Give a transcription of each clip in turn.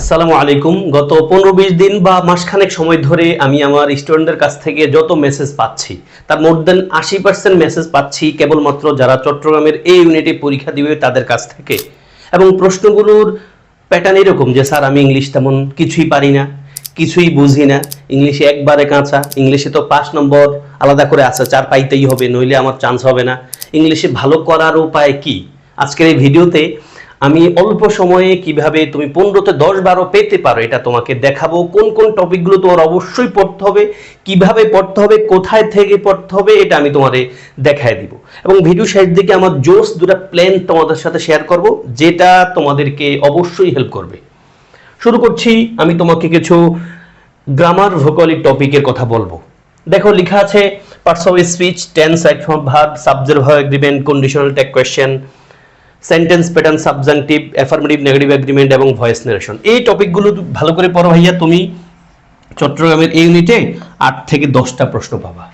আসসালামু আলাইকুম। গত পনেরো বিশ দিন বা মাসখানেক সময় ধরে আমি আমার স্টুডেন্টদের কাছ থেকে যত মেসেজ পাচ্ছি, তার মোর দেন আশি পার্সেন্ট মেসেজ পাচ্ছি কেবলমাত্র যারা চট্টগ্রামের এই ইউনিটে পরীক্ষা দিবে তাদের কাছ থেকে। এবং প্রশ্নগুলোর প্যাটার্ন এরকম যে, স্যার, আমি ইংলিশ তেমন কিছুই পারি না, কিছুই বুঝি না। ইংলিশে একবারে কাঁচা ইংলিশে তো পাঁচ নম্বর আলাদা করে আছে, চার পাইতেই হবে, নইলে আমার চান্স হবে না। ইংলিশে ভালো করার উপায় কি? আজকের এই ভিডিওতে আমি অল্প সময়ে কীভাবে তুমি পনেরোতে দশ বারো পেতে পারো এটা তোমাকে দেখাবো। কোন কোন টপিকগুলো তোমার অবশ্যই পড়তে হবে, কীভাবে পড়তে হবে, কোথায় থেকে পড়তে হবে এটা আমি তোমাদের দেখায় দিব। এবং ভিডিও শেষ দিকে আমার জোস দুটা প্ল্যান তোমাদের সাথে শেয়ার করব, যেটা তোমাদেরকে অবশ্যই হেল্প করবে। শুরু করছি, আমি তোমাকে কিছু গ্রামার ভোকালি টপিকের কথা বলব। দেখো, লেখা আছে parts of speech tense action verb subject verb agreement conditional tag question sentence pattern subjective affirmative negative agreement এবং ভয়েস নারেশন এই টপিকগুলো ভালো করে পড়ো ভাইয়া, তুমি চট্টগ্রামের এই ইউনিটে আট থেকে দশটা প্রশ্ন পাবা।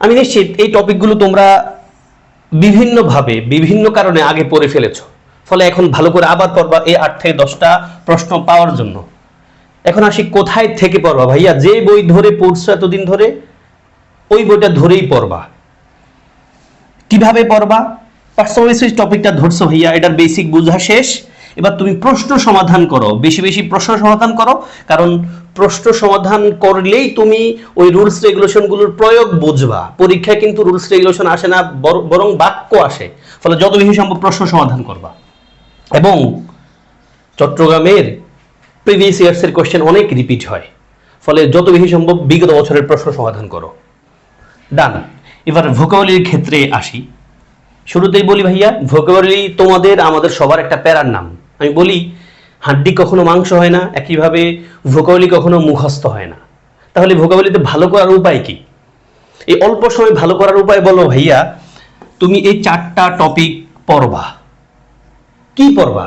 আমি নিশ্চিত এই টপিকগুলো তোমরা বিভিন্নভাবে, বিভিন্ন কারণে আগে পড়ে ফেলেছ। ফলে এখন ভালো করে আবার পড়বা এই আট থেকে দশটা প্রশ্ন পাওয়ার জন্য। এখন আসি কোথায় থেকে পড়বা ভাইয়া, যে বই ধরে পড়ছো এতদিন ধরে, ওই বইটা ধরেই পড়বা। কীভাবে পড়বা? পার্সোনালিসিস টপিকটা ধরছো ভাইয়া, এটার বেসিক বোঝা শেষ। এবার তুমি প্রশ্ন সমাধান করো। বেশি বেশি প্রশ্ন সমাধান করো, কারণ প্রশ্ন সমাধান করলেই তুমি ওই রুলস রেগুলেশনগুলোর প্রয়োগ বুঝবা। পরীক্ষায় কিন্তু রুলস রেগুলেশন আসে না, বর- বাক্য আসে। ফলে যত বেশি সম্ভব প্রশ্ন সমাধান করবা। এবং চট্টগ্রামের প্রিভিয়াস ইয়ার্সের কোশ্চেন অনেক রিপিট হয়। ফলে যত বেশি সম্ভব বিগত বছরের প্রশ্ন সমাধান করো। ডান এবার ভোকাবলির ক্ষেত্রে আসি। শুরুতেই বলি ভাইয়া ভোকাবলি তোমাদের, আমাদের সবার একটা প্যারার নাম। আমি বলি, হাড্ডি কখনো মাংস হয় না, একইভাবে ভোকাবলি কখনো মুখস্থ হয় না। তাহলে ভোকাবলিতে ভালো করার উপায় কি? এই অল্প সময় ভালো করার উপায় বলো ভাইয়া, তুমি এই চারটা টপিক পড়বা। কি পড়বা?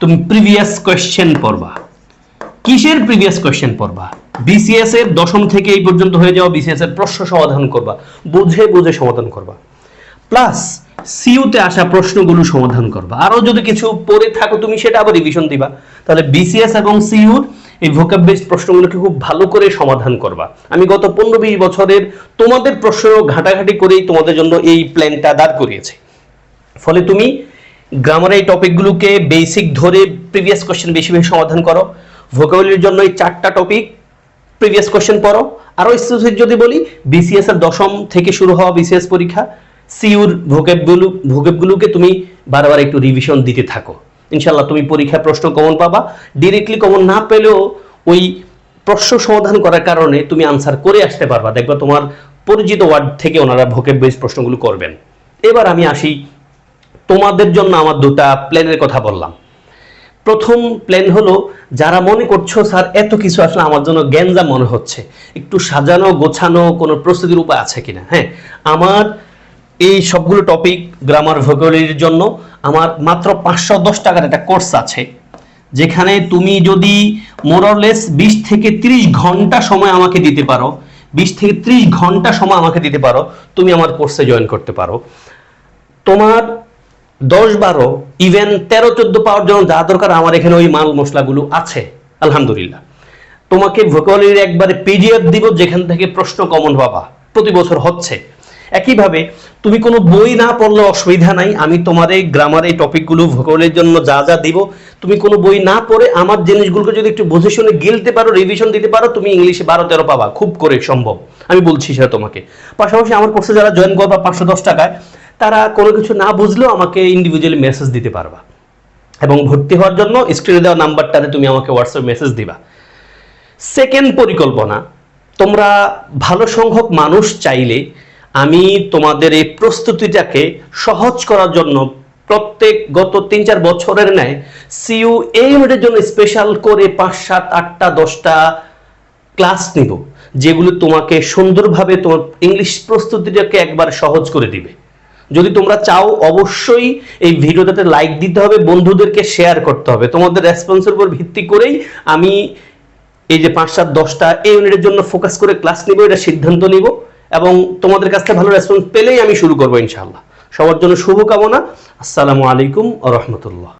তুমি প্রিভিয়াস কোয়েশ্চেন পড়বা। কিসের প্রিভিয়াস কোয়েশ্চেন পড়বা? বিসিএস এর দশম থেকে এই পর্যন্ত হয়ে যাওয়া বিসিএস এর প্রশ্ন সমাধান করবা। বুঝে বুঝে সমাধান করবা। প্লাস সিইউতে আসা প্রশ্নগুলো সমাধান করবা। আরও যদি কিছু পড়ে থাকো, তুমি সেটা আবার রিভিশন দিবা। তাহলে বিসিএস এবং সিইউর এই ভোকাব বেসড প্রশ্নগুলোকে খুব ভালো করে সমাধান করবা। আমি গত পনেরো বিশ বছরের তোমাদের প্রশ্ন ঘাটাঘাটি করেই তোমাদের জন্য এই প্ল্যানটা দাঁড় করিয়েছি। ফলে তুমি গ্রামার এই টপিকগুলোকে বেসিক ধরে প্রিভিয়াস কোশ্চেন বেশি বেশি সমাধান করো। ভোকাবুলারির জন্য এই চারটা টপিক প্রিভিয়াস কোশ্চেন পড়ো। আরও স্পেসিফিক যদি বলি বিসিএস এর দশম থেকে শুরু হওয়া বিসিএস পরীক্ষা। সিউর ভোকেবগুলো ভোকেবগুলোকে তুমি বারবার একটু রিভিশন দিতে থাকো। ইনশাল্লাহ তুমি পরীক্ষায় প্রশ্ন কমন পাবা। ডিরেক্টলি কমন না পেলেও ওই প্রশ্ন সমাধান করার কারণে তুমি আনসার করে আসতে পারবা। দেখবা তোমার পরিচিত ওয়ার্ড থেকে ওনারা ভোকেব বেস প্রশ্নগুলো করবেন। এবার আমি আসি তোমাদের জন্য আমার দুটা প্ল্যানের কথা বললাম। প্রথম প্ল্যান হলো, যারা মনে করছ, স্যার, এত কিছু আসলে আমার জন্য গ্যাঞ্জা মনে হচ্ছে। একটু সাজানো, গোছানো কোনো প্রস্তুতির উপায় আছে কিনা? হ্যাঁ আমার এই সবগুলো টপিক গ্রামার ভোকাবুলারির জন্য আমার মাত্র পাঁচশো দশ টাকার একটা কোর্স আছে, যেখানে তুমি যদি মোরলেস বিশ থেকে ত্রিশ ঘণ্টা সময় আমাকে দিতে পারো, বিশ থেকে ত্রিশ ঘণ্টা সময় আমাকে দিতে পারো, তুমি আমার কোর্সে জয়েন করতে পারো। তোমার দশ বারো ইভেন তেরো চোদ্দ পাওয়ার জন্য যা দরকার আমার এখানে ওই মাল মশলাগুলো আছে, আলহামদুলিল্লাহ। তোমাকে ভোকাবুলারির একবারে পিডিএফ দিব, যেখান থেকে প্রশ্ন কমন পাবা। প্রতি বছর হচ্ছে। একইভাবে তুমি কোনো বই না পড়লে অসুবিধা নাই, আমি তোমার এই গ্রামার এই টপিকগুলো ভূগোলের জন্য যা যা দিব, তুমি কোনো বই না পড়ে আমার জিনিসগুলোকে যদি একটু বুঝে শুনে গিলতে পারো রিভিশন দিতে পারো, তুমি ইংলিশে বারো তেরো পাবা, খুব করে সম্ভব। আমি বলছি সেটা তোমাকে। পাশাপাশি আমার কোর্সে যারা জয়েন করবা পাঁচশো দশ টাকায়, তারা কোনো কিছু না বুঝলেও আমাকে ইন্ডিভিজুয়ালি মেসেজ দিতে পারবা। এবং ভর্তি হওয়ার জন্য স্ক্রিনে দেওয়া নাম্বারটাতে তুমি আমাকে হোয়াটসঅ্যাপ মেসেজ দিবা। সেকেন্ড পরিকল্পনা, তোমরা ভালো সংখ্যক মানুষ চাইলে আমি তোমাদের এই প্রস্তুতিটাকে সহজ করার জন্য প্রত্যেক গত তিন চার বছরের ন্যায় সিইউ এই ইউনিটের জন্য স্পেশাল করে পাঁচ, সাত, আটটা, দশটা ক্লাস নিব, যেগুলো তোমাকে সুন্দরভাবে তোমার ইংলিশ প্রস্তুতিটাকে একবার সহজ করে দিবে। যদি তোমরা চাও, অবশ্যই এই ভিডিওটাতে লাইক দিতে হবে, বন্ধুদেরকে শেয়ার করতে হবে। তোমাদের রেসপন্সের উপর ভিত্তি করেই আমি এই যে পাঁচ, সাত, দশটা এই ইউনিটের জন্য ফোকাস করে ক্লাস নিব, এটা সিদ্ধান্ত নিব। এবং তোমাদের কাছ থেকে ভালো রেসপন্স পেলেই আমি শুরু করব ইনশাআল্লাহ। সবার জন্য শুভকামনা। আসসালামু আলাইকুম রহমতুল্লাহ।